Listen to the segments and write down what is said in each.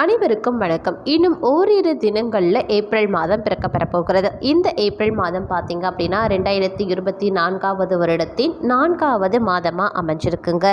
அனைவருக்கும் வணக்கம். இன்னும் ஓரிரு தினங்களில் ஏப்ரல் மாதம் பிறக்க போகிறது. இந்த ஏப்ரல் மாதம் பார்த்தீங்க அப்படின்னா ரெண்டாயிரத்தி இருபத்தி நான்காவது வருடத்தின் நான்காவது மாதமாக அமைஞ்சிருக்குங்க.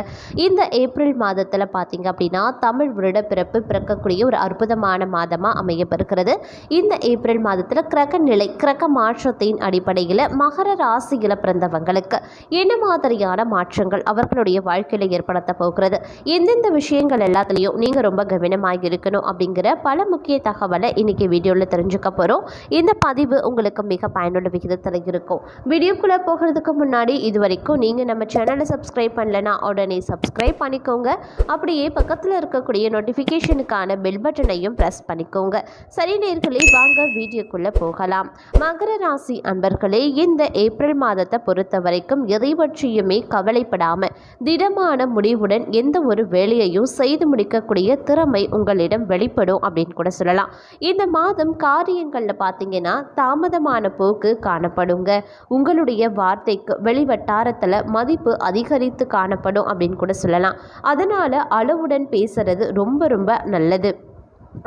இந்த ஏப்ரல் மாதத்தில் பார்த்தீங்க அப்படின்னா தமிழ் வருட பிறப்பு பிறக்கக்கூடிய ஒரு அற்புதமான மாதமாக அமையப்பெறுகிறது. இந்த ஏப்ரல் மாதத்தில் கிரக நிலை கிரக மாற்றத்தின் அடிப்படையில் மகர ராசியில் பிறந்தவங்களுக்கு என்ன மாதிரியான மாற்றங்கள் அவர்களுடைய வாழ்க்கையில் ஏற்படுத்த போகிறது? எந்தெந்த விஷயங்கள் எல்லாத்துலேயும் நீங்கள் ரொம்ப கவனமாக இருக்கணும் அப்படிங்கிற பல முக்கிய தகவலை இன்னைக்கு வீடியோவில் தெரிஞ்சுக்க போகிறோம் இந்த பதிவு உங்களுக்கு மிக பயனுள்ள விகிதத்தில் இருக்கும். வீடியோக்குள்ளே போகிறதுக்கு முன்னாடி இது வரைக்கும் நீங்கள் நம்ம சேனலை சப்ஸ்கிரைப் பண்ணலைன்னா உடனே சப்ஸ்கிரைப் பண்ணிக்கோங்க. அப்படியே பக்கத்தில் இருக்கக்கூடிய நோட்டிஃபிகேஷனுக்கான பெல் பட்டனையும் ப்ரெஸ் பண்ணிக்கோங்க. சரி நேர்களே வாங்க வீடியோக்குள்ளே போகலாம். மகர ராசி அன்பர்களே இந்த ஏப்ரல் மாதத்தை பொறுத்த வரைக்கும் எதை பற்றியுமே கவலைப்படாமல் திடமான முடிவுடன் எந்த ஒரு வேலையையும் செய்து முடிக்கக்கூடிய திறமை உங்களிடம் வெளிப்படும் அப்படின்னு கூட சொல்லலாம். இந்த மாதம் காரியங்களில் பார்த்தீங்கன்னா தாமதமான போக்கு காணப்படுங்க. உங்களுடைய வார்த்தைக்கு வெளிவட்டாரத்தில் மதிப்பு அதிகரித்து காணப்படும் அப்படின்னு கூட சொல்லலாம். அதனால் அளவுடன் பேசுறது ரொம்ப ரொம்ப நல்லது.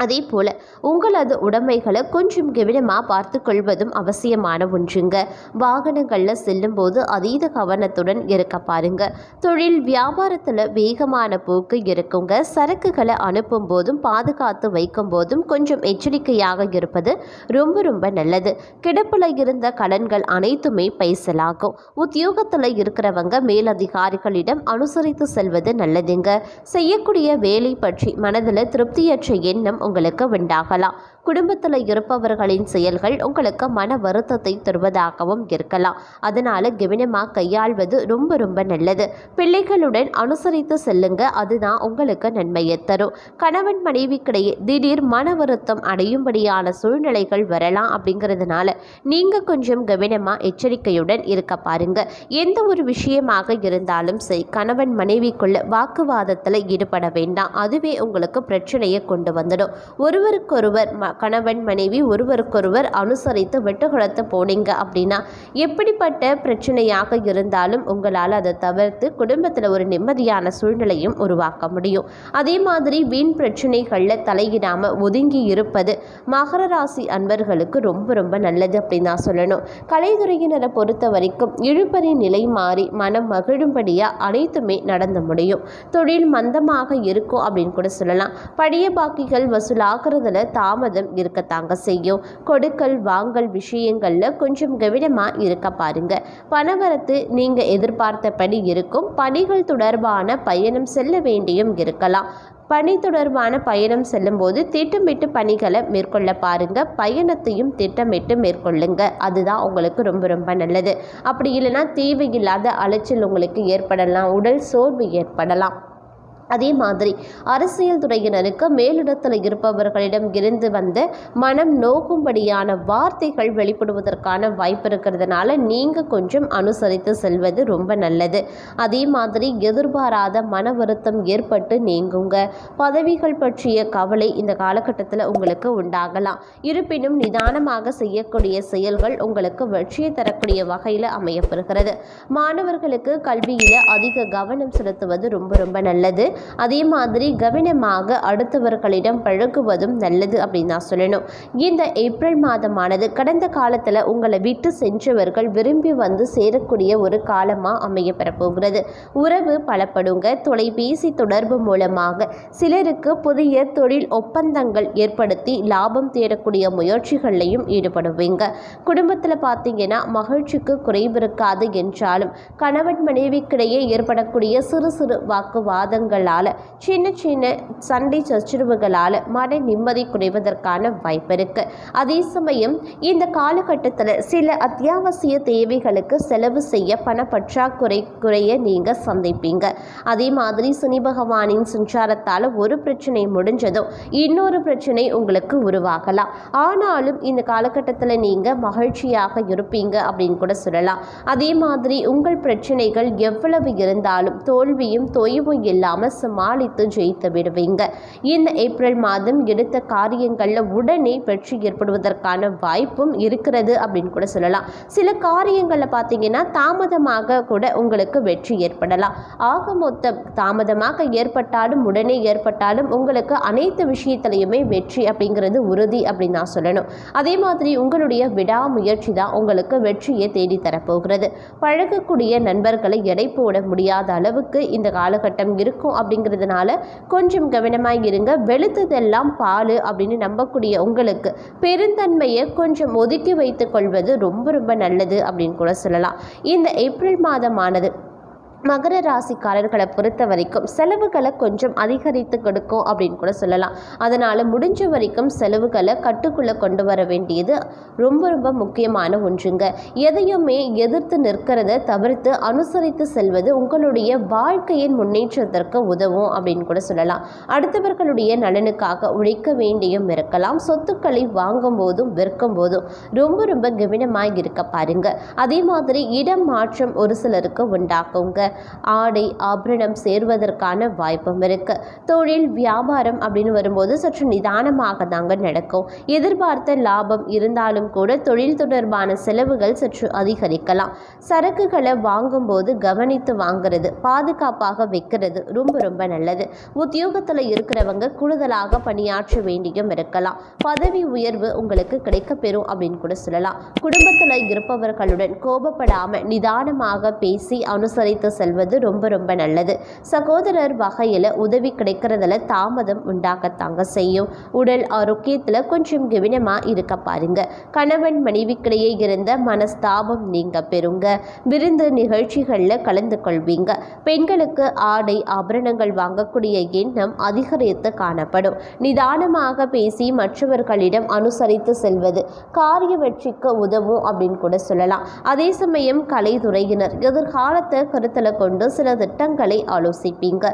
அதே போல் உங்களது உடைமைகளை கொஞ்சம் கவனமாக பார்த்து கொள்வதும் அவசியமான ஒன்றுங்க. வாகனங்களில் செல்லும்போது அதீத கவனத்துடன் இருக்க பாருங்க. தொழில் வியாபாரத்தில் வேகமான போக்கு இருக்குங்க. சரக்குகளை அனுப்பும் போதும் பாதுகாத்து வைக்கும் போதும் கொஞ்சம் எச்சரிக்கையாக இருப்பது ரொம்ப ரொம்ப நல்லது. கிடப்பில் இருந்த கடன்கள் அனைத்துமே பைசலாகும். உத்தியோகத்தில் இருக்கிறவங்க மேலதிகாரிகளிடம் அனுசரித்து செல்வது நல்லதுங்க. செய்யக்கூடிய வேலை பற்றி மனதில் திருப்தியற்ற எண்ணம் உங்களுக்கு உண்டாகலாம். குடும்பத்தில் இருப்பவர்களின் செயல்கள் உங்களுக்கு மன வருத்தத்தை தருவதாகவும் இருக்கலாம். அதனால கவனமாக கையாள்வது ரொம்ப ரொம்ப நல்லது. பிள்ளைகளுடன் அனுசரித்து செல்லுங்க. அதுதான் உங்களுக்கு நன்மையை தரும். கணவன் மனைவிக்கிடையே திடீர் மன வருத்தம் அடையும்படியான சூழ்நிலைகள் வரலாம் அப்படிங்கிறதுனால நீங்கள் கொஞ்சம் கவனமாக எச்சரிக்கையுடன் இருக்க பாருங்க. எந்த ஒரு விஷயமாக இருந்தாலும் சரி கணவன் மனைவிக்குள்ள வாக்குவாதத்தில் ஈடுபட வேண்டாம். அதுவே உங்களுக்கு பிரச்சனையை கொண்டு வந்துடும். ஒருவருக்கொருவர் ம கணவன் மனைவி ஒருவருக்கொருவர் அனுசரித்து விட்டுகுளத்து போனீங்க அப்படின்னா எப்படிப்பட்ட பிரச்சனையாக இருந்தாலும் உங்களால் அதை தவிர்த்து குடும்பத்தில் ஒரு நிம்மதியான சூழ்நிலையும் உருவாக்க முடியும். அதே மாதிரி வீண் பிரச்சனைகளில் தலையிடாமல் ஒதுங்கி இருப்பது மகர ராசி அன்பர்களுக்கு ரொம்ப ரொம்ப நல்லது அப்படின்னு தான் சொல்லணும். கலைத்துறையினரை பொறுத்த வரைக்கும் இழுபறி நிலை மாறி மனம் மகிழும்படியாக அனைத்துமே நடந்து முடியும். தொழில் மந்தமாக இருக்கும் அப்படின்னு கூட சொல்லலாம். பழைய பாக்கிகள் வசூலாகிறதுல தாமதம் இருக்கத்தாங்க செய்யும். கொடுக்கல் வாங்கல் விஷயங்களில் கொஞ்சம் கவனமாக இருக்க பாருங்க. பணவரத்து நீங்கள் எதிர்பார்த்தபடி இருக்கும். பணிகள் தொடர்பான பயணம் செல்ல வேண்டியும் இருக்கலாம். பணி தொடர்பான பயணம் செல்லும்போது திட்டமிட்டு பணிகளை மேற்கொள்ள பாருங்க. பயணத்தையும் திட்டமிட்டு மேற்கொள்ளுங்க. அதுதான் உங்களுக்கு ரொம்ப ரொம்ப நல்லது. அப்படி இல்லைன்னா தேவையில்லாத அலைச்சல் உங்களுக்கு ஏற்படலாம். உடல் சோர்வு ஏற்படலாம். அதே மாதிரி அரசியல் துறையினருக்கு மேலிடத்தில் இருப்பவர்களிடம் இருந்து வந்த மனம் நோக்கும்படியான வார்த்தைகள் வெளிப்படுவதற்கான வாய்ப்பு இருக்கிறதுனால நீங்கள் கொஞ்சம் அனுசரித்து செல்வது ரொம்ப நல்லது. அதே மாதிரி எதிர்பாராத மன வருத்தம் ஏற்பட்டு நீங்குங்க. பதவிகள் பற்றிய கவலை இந்த காலகட்டத்தில் உங்களுக்கு உண்டாகலாம். இருப்பினும் நிதானமாக செய்யக்கூடிய செயல்கள் உங்களுக்கு வெற்றியை தரக்கூடிய வகையில் அமையப்பெறுகிறது மாணவர்களுக்கு கல்வியில் அதிக கவனம் செலுத்துவது ரொம்ப ரொம்ப நல்லது. அதே மாதிரி கவனமாக அடுத்தவர்களிடம் பழகுவதும் நல்லது அப்படின்னு நான் சொல்லணும். இந்த ஏப்ரல் மாதமானது கடந்த காலத்தில் உங்களை விட்டு சென்றவர்கள் விரும்பி வந்து சேரக்கூடிய ஒரு காலமாக அமையப்பெறப்போகிறது உறவு பலப்படுங்க. தொலைபேசி தொடர்பு மூலமாக சிலருக்கு புதிய தொழில் ஒப்பந்தங்கள் ஏற்படுத்தி லாபம் தேடக்கூடிய முயற்சிகள்லையும் ஈடுபடுவீங்க. குடும்பத்தில் பார்த்தீங்கன்னா மகிழ்ச்சிக்கு குறைவு இருக்காது என்றாலும் கணவன் மனைவிக்கிடையே ஏற்படக்கூடிய சிறு சிறு வாக்குவாதங்களால் சின்ன சின்ன சண்டை சச்சரவுகளால் மன நிம்மதி குறைவதற்கான வாய்ப்பு இருக்கு. அதே சமயம் இந்த காலகட்டத்தில் சில அத்தியாவசிய தேவைகளுக்கு செலவு செய்ய பண பற்றாக்குறை குறைய நீங்கள் சந்திப்பீங்க. அதே மாதிரி சனி பகவானின் சஞ்சாரத்தால் ஒரு பிரச்சனை முடிஞ்சதும் இன்னொரு பிரச்சனை உங்களுக்கு உருவாகலாம். ஆனாலும் இந்த காலகட்டத்தில் நீங்கள் மகிழ்ச்சியாக இருப்பீங்க அப்படின்னு கூட சொல்லலாம். அதே மாதிரி உங்கள் பிரச்சனைகள் எவ்வளவு இருந்தாலும் தோல்வியும் தொய்வும் இல்லாமல் சமாளித்து ஜெயித்து விடுவீங்க. இந்த ஏப்ரல் மாதம் எடுத்த காரியங்களில் உடனே வெற்றி ஏற்படுவதற்கான வாய்ப்பும் இருக்கிறது அப்படின்னு கூட சொல்லலாம். சில காரியங்களில் பார்த்தீங்கன்னா தாமதமாக கூட உங்களுக்கு வெற்றி ஏற்படலாம். ஆக மொத்தம் தாமதமாக ஏற்பட்டாலும் உடனே ஏற்பட்டாலும் உங்களுக்கு அனைத்து விஷயத்திலையுமே வெற்றி அப்படிங்கிறது உறுதி அப்படின்னு நான் சொல்லணும். அதே மாதிரி உங்களுடைய விடாமுயற்சி தான் உங்களுக்கு வெற்றியை தேடித்தரப்போகிறது. பழகக்கூடிய நண்பர்களை எடை போட முடியாத அளவுக்கு இந்த காலகட்டம் இருக்கும் அப்படிங்கிறதுனால கொஞ்சம் கவனமாக இருங்க. வெளுத்ததெல்லாம் பால் அப்படின்னு நம்பக்கூடிய உங்களுக்கு பெருந்தன்மையை கொஞ்சம் ஒதுக்கி வைத்துக் கொள்வது ரொம்ப ரொம்ப நல்லது அப்படின்னு கூட சொல்லலாம். இந்த ஏப்ரல் மாதமானது மகர ராசிக்காரர்களை பொறுத்த வரைக்கும் செலவுகளை கொஞ்சம் அதிகரித்து கொடுக்கும் அப்படின்னு கூட சொல்லலாம். அதனால் முடிஞ்ச வரைக்கும் செலவுகளை கட்டுக்குள்ளே கொண்டு வர வேண்டியது ரொம்ப ரொம்ப முக்கியமான ஒன்றுங்க. எதையுமே எதிர்த்து நிற்கிறத தவிர்த்து அனுசரித்து செல்வது உங்களுடைய வாழ்க்கையின் முன்னேற்றத்திற்கு உதவும் அப்படின்னு கூட சொல்லலாம். அடுத்தவர்களுடைய நலனுக்காக உழைக்க வேண்டியும் இருக்கலாம். சொத்துக்களை வாங்கும் போதும் விற்கும் போதும் ரொம்ப ரொம்ப கவனமாக இருக்க பாருங்க. அதே மாதிரி இடம் மாற்றம் ஒரு சிலருக்கு உண்டாக்குங்க ஆடை ஆபரணம் சேர்வதற்கான வாய்ப்பும் இருக்கு. தொழில் வியாபாரம் அப்படின்னு வரும்போது சற்று நிதானமாக தாங்க நடக்கும். எதிர்பார்த்த லாபம் இருந்தாலும் கூட தொழில் தொடர்பான செலவுகள் சற்று அதிகரிக்கலாம். சரக்குகளை வாங்கும்போது கவனித்து வாங்குறது பாதுகாப்பாக வைக்கிறது ரொம்ப ரொம்ப நல்லது. உத்தியோகத்தில் இருக்கிறவங்க கூடுதலாக பணியாற்ற வேண்டியும் இருக்கலாம். பதவி உயர்வு உங்களுக்கு கிடைக்கப்பெறும் அப்படின்னு கூட சொல்லலாம். குடும்பத்தில் இருப்பவர்களுடன் கோபப்படாமல் நிதானமாக பேசி அனுசரித்து செல்வது ரொம்ப ரொம்ப நல்லது. சகோதரர் வகையில் உதவி கிடைக்கிறதுல தாமதம் உண்டாகத்தாங்க செய்யும். உடல் ஆரோக்கியத்தில் கொஞ்சம் கவனமாக இருக்க பாருங்க. கணவன் மனைவிக்கிடையே இருந்த மனஸ்தாபம் நீங்க பெறுங்க. விருந்து நிகழ்ச்சிகளில் கலந்து கொள்வீங்க. பெண்களுக்கு ஆடை ஆபரணங்கள் வாங்கக்கூடிய எண்ணம் அதிகரித்து காணப்படும். நிதானமாக பேசி மற்றவர்களிடம் அனுசரித்து செல்வது காரிய வெற்றிக்கு உதவும் அப்படின்னு கூட சொல்லலாம். அதே சமயம் கலைத்துறையினர் எதிர்காலத்தை கருத்தில் கொண்டு சில திட்டங்களை ஆலோசிப்பீங்க.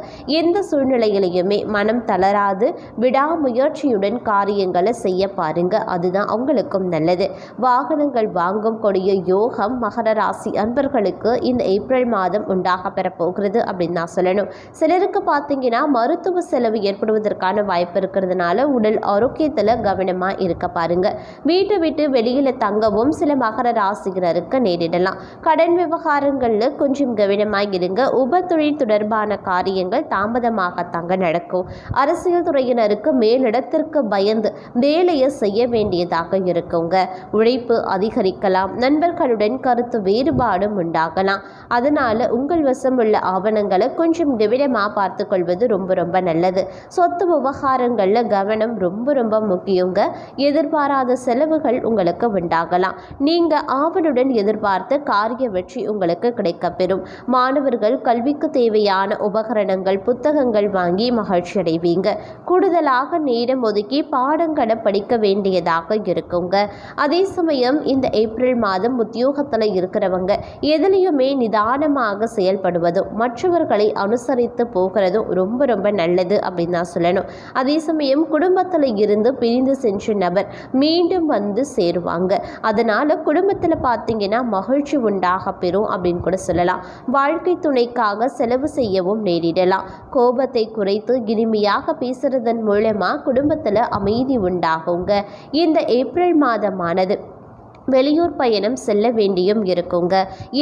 எந்த சூழ்நிலையிலையுமே மனம் தளராது. விடாமுயற்சியுடன் காரியங்களை செய்ய பாருங்க. அதுதான் அவங்களுக்கும் நல்லது. வாகனங்கள் வாங்கும் கொடிய யோகம் மகர ராசி அன்பர்களுக்கு இந்த ஏப்ரல் மாதம் உண்டாக பெறப்போகிறது அப்படின்னு நான் சொல்லணும். சிலருக்கு பார்த்தீங்கன்னா மருத்துவ செலவு ஏற்படுவதற்கான வாய்ப்பு இருக்கிறதுனால உடல் ஆரோக்கியத்தில் கவனமாக இருக்க பாருங்க. வீட்டை விட்டு வெளியில் தங்கவும் சில மகர ராசிகருக்கு நேரிடலாம். கடன் விவகாரங்களில் கொஞ்சம் கவனமாக இருங்க உப தொழில் தொடர்பான காரியங்கள் தாமதமாகத்தாங்க நடக்கும். அரசியல் துறையினருக்கு மேலிடத்திற்கு பயந்து வேலையை செய்ய வேண்டியதாக இருக்குங்க. உழைப்பு அதிகரிக்கலாம். நண்பர்களுடன் கருத்து வேறுபாடும் உண்டாகலாம். அதனால உங்கள் வசம் உள்ள ஆவணங்களை கொஞ்சம் கவனமாக பார்த்து கொள்வது ரொம்ப ரொம்ப நல்லது. சொத்து விவகாரங்களில் கவனம் ரொம்ப ரொம்ப முக்கியங்க. எதிர்பாராத செலவுகள் உங்களுக்கு உண்டாகலாம். நீங்கள் ஆவலுடன் எதிர்பார்த்த காரிய வெற்றி உங்களுக்கு கிடைக்கப்பெறும். மாணவர்கள் கல்விக்கு தேவையான உபகரணங்கள் புத்தகங்கள் வாங்கி மகிழ்ச்சி அடைவீங்க. கூடுதலாக நேரம் ஒதுக்கி பாடங்களை படிக்க வேண்டியதாக இருக்குங்க. அதே சமயம் இந்த ஏப்ரல் மாதம் உத்தியோகத்தில் இருக்கிறவங்க எதுலேயுமே நிதானமாக செயல்படுவதும் மற்றவர்களை அனுசரித்து போகிறதும் ரொம்ப ரொம்ப நல்லது அப்படின்னு தான் சொல்லணும். அதே சமயம் குடும்பத்தில் இருந்து பிரிந்து சென்ற நபர் மீண்டும் வந்து சேருவாங்க. அதனால் குடும்பத்தில் பார்த்தீங்கன்னா மகிழ்ச்சி உண்டாக பெறும் அப்படின்னு கூட சொல்லலாம். வாழ்க்கை துணைக்காக செலவு செய்யவும் நேரிடலாம். கோபத்தை குறைத்து இனிமையாக பேசுறதன் மூலமாக குடும்பத்தில் அமைதி உண்டாகுங்க. இந்த ஏப்ரல் மாதமானது வெளியூர் பயணம் செல்ல வேண்டியும் இருக்குங்க.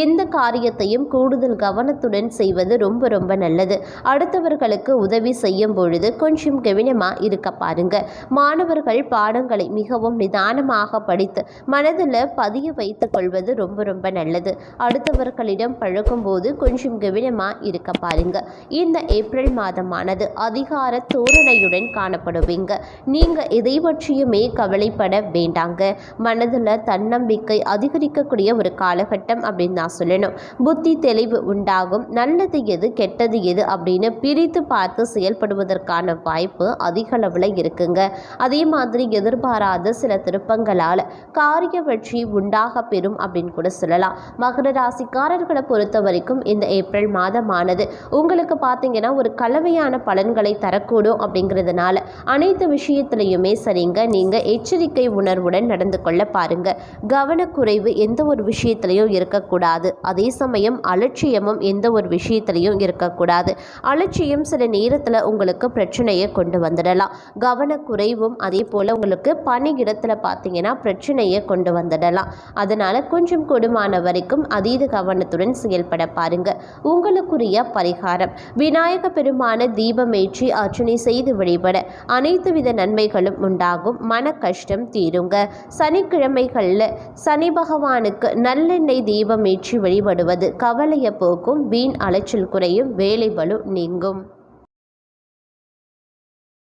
எந்த காரியத்தையும் கூடுதல் கவனத்துடன் செய்வது ரொம்ப ரொம்ப நல்லது. அடுத்தவர்களுக்கு உதவி செய்யும் பொழுது கொஞ்சம் கவனமாக இருக்க பாருங்க. மாணவர்கள் பாடங்களை மிகவும் நிதானமாக படித்து மனதில் பதிய வைத்து கொள்வது ரொம்ப ரொம்ப நல்லது. அடுத்தவர்களிடம் பழகும்போது கொஞ்சம் கவனமாக இருக்க பாருங்க. இந்த ஏப்ரல் மாதமானது அதிகார தோரணையுடன் காணப்படுவீங்க. நீங்கள் எதை பற்றியுமே கவலைப்பட வேண்டாங்க. மனதில் தன்ன தன்னம்பிக்கை அதிகரிக்கக்கூடிய ஒரு காலகட்டம் அப்படின்னு நான் சொல்லணும். புத்தி தெளிவு உண்டாகும். நல்லது எது கெட்டது எது அப்படின்னு பிரித்து பார்த்து செயல்படுவதற்கான வாய்ப்பு அதிக அளவில் இருக்குங்க. அதே மாதிரி எதிர்பாராத சில திருப்பங்களால் காரிய வெற்றி உண்டாக பெறும் அப்படின்னு கூட சொல்லலாம். மகர ராசிக்காரர்களை பொறுத்த வரைக்கும் இந்த ஏப்ரல் மாதமானது உங்களுக்கு பார்த்தீங்கன்னா ஒரு கலவையான பலன்களை தரக்கூடும் அப்படிங்கிறதுனால அனைத்து விஷயத்திலையுமே சரிங்க. நீங்கள் எச்சரிக்கை உணர்வுடன் நடந்து கொள்ள பாருங்க. கவனக்குறைவு எந்த ஒரு விஷயத்திலையும் இருக்கக்கூடாது. அதே சமயம் அலட்சியமும் எந்த ஒரு விஷயத்திலையும் இருக்கக்கூடாது. அலட்சியம் சில நேரத்தில் உங்களுக்கு பிரச்சனையை கொண்டு வந்துடலாம். கவனக்குறைவும் அதே போல் உங்களுக்கு பணியிடத்தில் பார்த்தீங்கன்னா பிரச்சனையை கொண்டு வந்துடலாம். அதனால் கொஞ்சம் கொடுமான வரைக்கும் அதீத கவனத்துடன் செயல்பட பாருங்க. உங்களுக்குரிய பரிகாரம். விநாயக பெருமான தீபமேற்றி அர்ச்சனை செய்து வழிபட அனைத்து வித நன்மைகளும் உண்டாகும். மன கஷ்டம் தீருங்க. சனிக்கிழமைகளில் சனி பகவானுக்கு நல்லெண்ணெய் தீபமேற்றி வழிபடுவது கவலையை போக்கும் வீண் அலைச்சல் குறையும் வேலை பலு நீங்கும்.